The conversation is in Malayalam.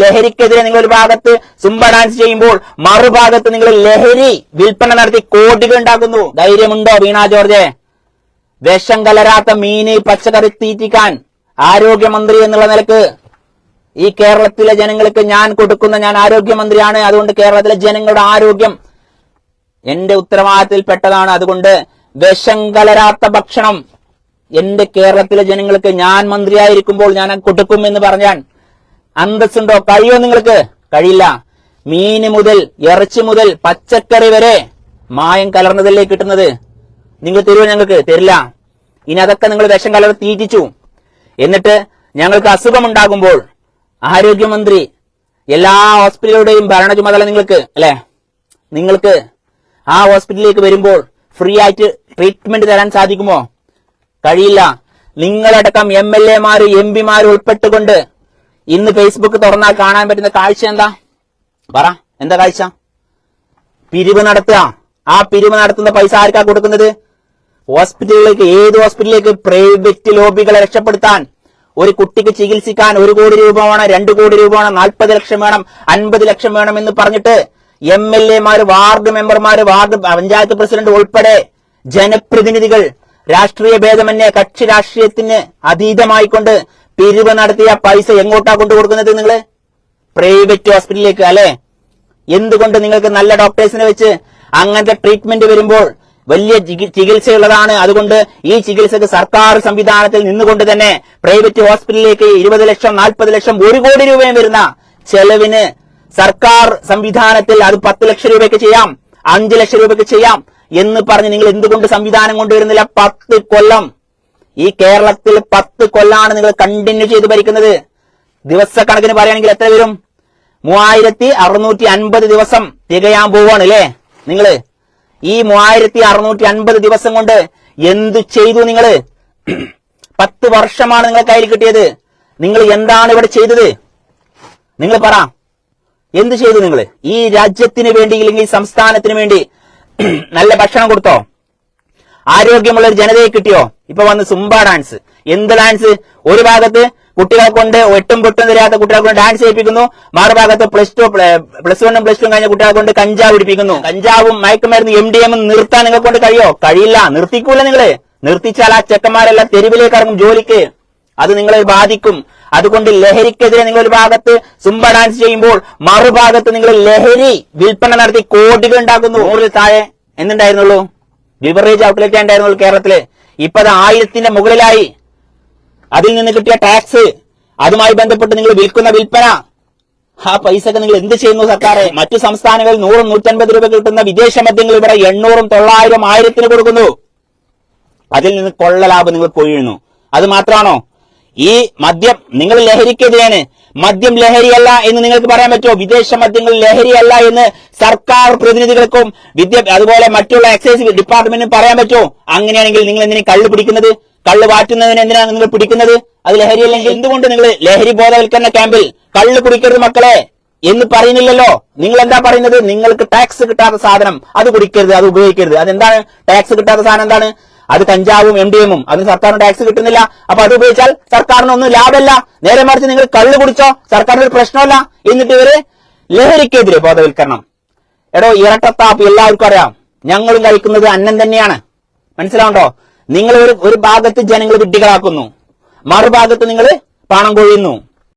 ലഹരിക്കെതിരെ നിങ്ങൾ ഒരു ഭാഗത്ത് സുംബ ഡാൻസ് ചെയ്യുമ്പോൾ മറുഭാഗത്ത് നിങ്ങൾ ലഹരി വിൽപ്പന നടത്തി കോടികൾ ഉണ്ടാക്കുന്നു. ധൈര്യമുണ്ടോ വീണ ജോർജ്? വിഷം കലരാത്ത മീന് പച്ചക്കറി തീറ്റിക്കാൻ ആരോഗ്യമന്ത്രി എന്നുള്ള നിലയ്ക്ക് ഈ കേരളത്തിലെ ജനങ്ങൾക്ക് ഞാൻ കൊടുക്കുന്ന ഞാൻ ആരോഗ്യമന്ത്രിയാണ്. അതുകൊണ്ട് കേരളത്തിലെ ജനങ്ങളുടെ ആരോഗ്യം എന്റെ ഉത്തരവാദിത്തത്തിൽപ്പെട്ടതാണ് അതുകൊണ്ട് വിഷം കലരാത്ത ഭക്ഷണം എന്റെ കേരളത്തിലെ ജനങ്ങൾക്ക് ഞാൻ മന്ത്രിയായിരിക്കുമ്പോൾ ഞാൻ കൊടുക്കും എന്ന് പറഞ്ഞാൽ അന്തസ്സുണ്ടോ? കഴിയോ നിങ്ങൾക്ക്? കഴിയില്ല. മീന് മുതൽ ഇറച്ചി മുതൽ പച്ചക്കറി വരെ മായം കലർന്നതല്ലേ കിട്ടുന്നത്? നിങ്ങൾ തരുമോ ഞങ്ങൾക്ക്? തരില്ല. ഇനി അതൊക്കെ നിങ്ങൾ വിഷം കലർ തീറ്റിച്ചു. എന്നിട്ട് ഞങ്ങൾക്ക് അസുഖമുണ്ടാകുമ്പോൾ ആരോഗ്യമന്ത്രി എല്ലാ ഹോസ്പിറ്റലുകളുടെയും ഭരണ ചുമതല നിങ്ങൾക്ക് അല്ലെ? നിങ്ങൾക്ക് ആ ഹോസ്പിറ്റലിലേക്ക് വരുമ്പോൾ ഫ്രീ ആയിട്ട് ട്രീറ്റ്മെന്റ് തരാൻ സാധിക്കുമോ? കഴിയില്ല. നിങ്ങളടക്കം എം എൽ എമാര് എം പിമാര് ഉൾപ്പെട്ടുകൊണ്ട് ഇന്ന് ഫേസ്ബുക്ക് തുറന്നാൽ കാണാൻ പറ്റുന്ന കാഴ്ച എന്താ? പറ എന്താ കാഴ്ച? പിരിവ് നടത്തുക. ആ പിരിവ് നടത്തുന്ന പൈസ ആർക്കാ കൊടുക്കുന്നത്? ഹോസ്പിറ്റലിലേക്ക് ഏത് ഹോസ്പിറ്റലിലേക്ക്? പ്രൈവറ്റ് ലോബികളെ രക്ഷപ്പെടുത്താൻ. ഒരു കുട്ടിക്ക് ചികിത്സിക്കാൻ ഒരു കോടി രൂപ വേണം രണ്ടു കോടി രൂപ വേണം നാൽപ്പത് ലക്ഷം വേണം അൻപത് ലക്ഷം വേണം എന്ന് പറഞ്ഞിട്ട് എം എൽ എമാര് വാർഡ് മെമ്പർമാര് വാർഡ് പഞ്ചായത്ത് പ്രസിഡന്റ് ഉൾപ്പെടെ ജനപ്രതിനിധികൾ രാഷ്ട്രീയ ഭേദമന്യേ കക്ഷി രാഷ്ട്രീയത്തിന് അതീതമായിക്കൊണ്ട് പിരിവ് നടത്തിയ പൈസ എങ്ങോട്ടാ കൊണ്ടു കൊടുക്കുന്നത് നിങ്ങൾ പ്രൈവറ്റ് ഹോസ്പിറ്റലിലേക്ക് അല്ലെ? എന്തുകൊണ്ട് നിങ്ങൾക്ക് നല്ല ഡോക്ടേഴ്സിനെ വെച്ച് അങ്ങനത്തെ ട്രീറ്റ്മെന്റ് വരുമ്പോൾ വലിയ ചികിത്സയുള്ളതാണ്? അതുകൊണ്ട് ഈ ചികിത്സക്ക് സർക്കാർ സംവിധാനത്തിൽ നിന്നുകൊണ്ട് തന്നെ പ്രൈവറ്റ് ഹോസ്പിറ്റലിലേക്ക് ഇരുപത് ലക്ഷം നാൽപ്പത് ലക്ഷം ഒരു കോടി രൂപയും വരുന്ന ചെലവിന് സർക്കാർ സംവിധാനത്തിൽ അത് പത്ത് ലക്ഷം രൂപയ്ക്ക് ചെയ്യാം അഞ്ച് ലക്ഷം രൂപയ്ക്ക് ചെയ്യാം എന്ന് പറഞ്ഞ് നിങ്ങൾ എന്തുകൊണ്ട് സംവിധാനം കൊണ്ടുവരുന്നില്ല? പത്ത് കൊല്ലം ഈ കേരളത്തിൽ പത്ത് കൊല്ലാണ് നിങ്ങൾ കണ്ടിന്യൂ ചെയ്ത് ഭരിക്കുന്നത്. ദിവസക്കണക്കിന് പറയുകയാണെങ്കിൽ എത്ര വരും? മൂവായിരത്തി അറുന്നൂറ്റി അൻപത് ദിവസം തികയാൻ പോവാണ് അല്ലേ നിങ്ങൾ ഈ മൂവായിരത്തി അറുന്നൂറ്റി അൻപത് ദിവസം കൊണ്ട് എന്തു ചെയ്തു നിങ്ങൾ? പത്ത് വർഷമാണ് നിങ്ങൾ കയ്യിൽ കിട്ടിയത്. നിങ്ങൾ എന്താണ് ഇവിടെ ചെയ്തത്? നിങ്ങൾ പറ. എന്ത് ചെയ്തു നിങ്ങൾ? ഈ രാജ്യത്തിന് വേണ്ടി ഇല്ലെങ്കിൽ സംസ്ഥാനത്തിന് വേണ്ടി നല്ല ഭക്ഷണം കൊടുത്തോ? ആരോഗ്യമുള്ള ഒരു ജനതയെ കിട്ടിയോ? ഇപ്പൊ വന്ന് സുംബ ഡാൻസ് എന്ത് ഡാൻസ് ഒരു ഭാഗത്ത് കുട്ടികളെ കൊണ്ട് ഒട്ടും പൊട്ടും തരാത്ത കുട്ടികളെ കൊണ്ട് ഡാൻസ് ചെയ്യിപ്പിക്കുന്നു. മറുഭാഗത്ത് പ്ലസ് ടു പ്ലസ് വണ്ണും പ്ലസ് ടു കഴിഞ്ഞ കുട്ടികളെ കൊണ്ട് കഞ്ചാവ് പിടിപ്പിക്കുന്നു. കഞ്ചാവും മയക്കുമരുന്ന് എം ഡി എമ്മും നിർത്താൻ നിങ്ങൾ കൊണ്ട് കഴിയോ? കഴിയില്ല. നിർത്തിക്കൂല നിങ്ങൾ. നിർത്തിച്ചാൽ ആ ചെക്കന്മാരെല്ലാം തെരുവിലേക്ക് ഇറങ്ങും ജോലിക്ക്. അത് നിങ്ങളെ ബാധിക്കും. അതുകൊണ്ട് ലഹരിക്കെതിരെ നിങ്ങൾ ഒരു ഭാഗത്ത് സുംബ ഡാൻസ് ചെയ്യുമ്പോൾ മറുഭാഗത്ത് നിങ്ങൾ ലഹരി വിൽപ്പന നടത്തി കോടികൾ ഉണ്ടാക്കുന്നു. നൂറിൽ താഴെ എന്തുണ്ടായിരുന്നുള്ളൂ? ബിവറേജ് ഔട്ട്ലെറ്റ് ഉണ്ടായിരുന്നുള്ളൂ കേരളത്തിൽ. ഇപ്പൊ അത് ആയിരത്തിന്റെ മുകളിലായി. അതിൽ നിന്ന് കിട്ടിയ ടാക്സ് അതുമായി ബന്ധപ്പെട്ട് നിങ്ങൾ വിൽക്കുന്ന വിൽപ്പന. ആ പൈസ ഒക്കെ നിങ്ങൾ എന്ത് ചെയ്യുന്നു സർക്കാരെ? മറ്റു സംസ്ഥാനങ്ങളിൽ നൂറും നൂറ്റൻപത് രൂപ കിട്ടുന്ന വിദേശ മദ്യങ്ങൾ ഇവിടെ എണ്ണൂറും തൊള്ളായിരം ആയിരത്തിന് കൊടുക്കുന്നു. അതിൽ നിന്ന് കൊള്ള ലാഭം നിങ്ങൾ കൊഴിയുന്നു. അത് മാത്രമാണോ? ഈ മദ്യം നിങ്ങൾ ലഹരിക്കെതിരെയാണ് മദ്യം ലഹരിയല്ല എന്ന് നിങ്ങൾക്ക് പറയാൻ പറ്റുമോ? വിദേശ മദ്യങ്ങൾ ലഹരിയല്ല എന്ന് സർക്കാർ പ്രതിനിധികൾക്കും വിദ്യ അതുപോലെ മറ്റുള്ള എക്സൈസ് ഡിപ്പാർട്ട്മെന്റിനും പറയാൻ പറ്റുമോ? അങ്ങനെയാണെങ്കിൽ നിങ്ങൾ എന്തിനാണ് കള്ള് പിടിക്കുന്നത്? കള്ള് വാറ്റുന്നതിന് എന്തിനാണ് നിങ്ങൾ പിടിക്കുന്നത്? അത് ലഹരിയല്ലെങ്കിൽ എന്തുകൊണ്ട് നിങ്ങൾ ലഹരി ബോധവൽക്കരണ ക്യാമ്പിൽ കള്ള് കുടിക്കരുത് മക്കളെ എന്ന് പറയുന്നില്ലല്ലോ? നിങ്ങൾ എന്താ പറയുന്നത്? നിങ്ങൾക്ക് ടാക്സ് കിട്ടാത്ത സാധനം അത് കുടിക്കരുത് അത് ഉപയോഗിക്കരുത്. അതെന്താണ്? ടാക്സ് കിട്ടാത്ത സാധനം എന്താണ്? അത് കഞ്ചാവും എം ഡി എമ്മും അതിന് സർക്കാരിന് ടാക്സ് കിട്ടുന്നില്ല. അപ്പൊ അത് ഉപയോഗിച്ചാൽ സർക്കാരിന് ഒന്നും ലാഭമല്ല നേരെ മറിച്ച് നിങ്ങൾ കള്ളു കുടിച്ചോ സർക്കാരിന് ഒരു പ്രശ്നമല്ല. എന്നിട്ട് ഇവർ ലഹരിക്കെതിരെ ബോധവൽക്കരണം. എടോ ഇരട്ടത്താപ്പ് എല്ലാവർക്കും അറിയാം. ഞങ്ങളും കഴിക്കുന്നത് അന്നം തന്നെയാണ്. മനസ്സിലാവുണ്ടോ നിങ്ങൾ ഒരു ഒരു ഭാഗത്ത് ജനങ്ങൾ വിഡ്ഢികളാക്കുന്നു. മറുഭാഗത്ത് നിങ്ങൾ പണം കൊഴിയുന്നു.